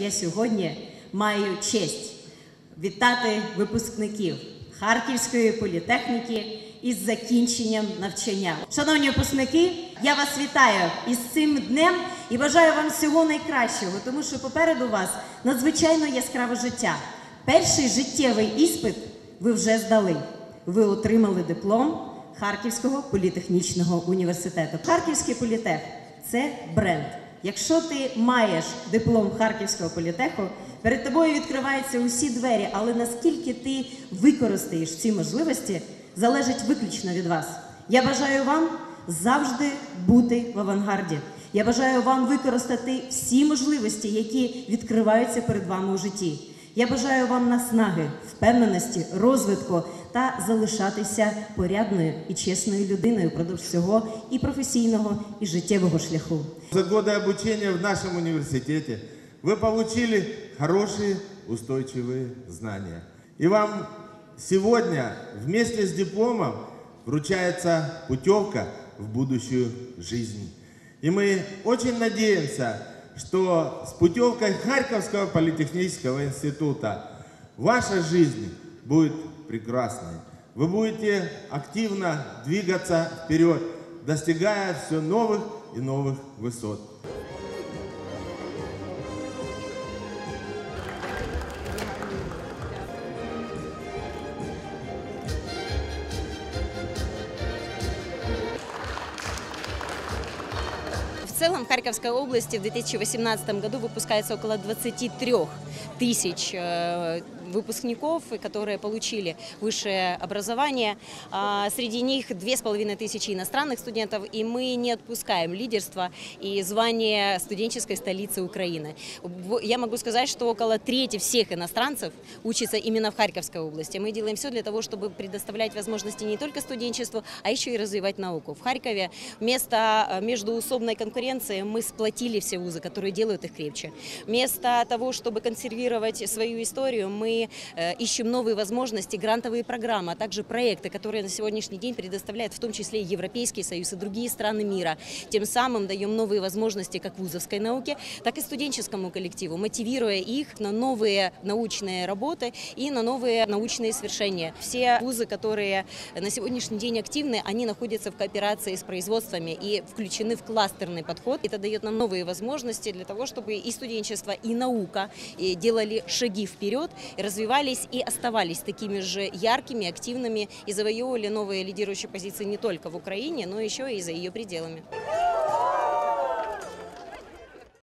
Я сьогодні маю честь вітати випускників Харківської політехніки із закінченням навчання. Шановні випускники, я вас вітаю із цим днем і бажаю вам всього найкращого, тому що попереду вас надзвичайно яскраве життя. Перший життєвий іспит ви вже здали. Ви отримали диплом Харківського політехнічного університету. Харківський політех це бренд. Якщо ти маєш диплом Харківського політеху, перед тобою відкриваються усі двері, але наскільки ти використаєш ці можливості, залежить виключно від вас. Я бажаю вам завжди бути в авангарді. Я бажаю вам використати всі можливості, які відкриваються перед вами у житті. Я бажаю вам наснаги, впевненості, розвитку та залишатися порядною і чесною людиною впродовж всього і професійного, і життєвого шляху. За годы обучения в нашем университете вы получили хорошие, устойчивые знания. И вам сегодня вместе с дипломом вручается путевка в будущую жизнь. И мы очень надеемся, что с путевкой Харьковского политехнического института ваша жизнь будет прекрасной. Вы будете активно двигаться вперед, достигая все новых и новых высот. Целом в Харьковской области в 2018 году выпускается около 23 тысяч э, выпускников, которые получили высшее образование. А, Среди них две с половиной тысячи иностранных студентов, и мы не отпускаем лидерство и звание студенческой столицы Украины. Я могу сказать, что около трети всех иностранцев учатся именно в Харьковской области. Мы делаем все для того, чтобы предоставлять возможности не только студенчеству, а еще и развивать науку. В Харькове вместо э, междуусобной конкуренции мы сплотили все вузы, которые делают их крепче. Вместо того, чтобы консервировать свою историю, мы э, ищем новые возможности, грантовые программы, а также проекты, которые на сегодняшний день предоставляет в том числе и Европейский Союз и другие страны мира. Тем самым даем новые возможности как вузовской науке, так и студенческому коллективу, мотивируя их на новые научные работы и на новые научные свершения. Все вузы, которые на сегодняшний день активны, они находятся в кооперации с производствами и включены в кластерный подход. Это дает нам новые возможности для того, чтобы и студенчество, и наука делали шаги вперед, развивались и оставались такими же яркими, активными и завоевывали новые лидирующие позиции не только в Украине, но еще и за ее пределами.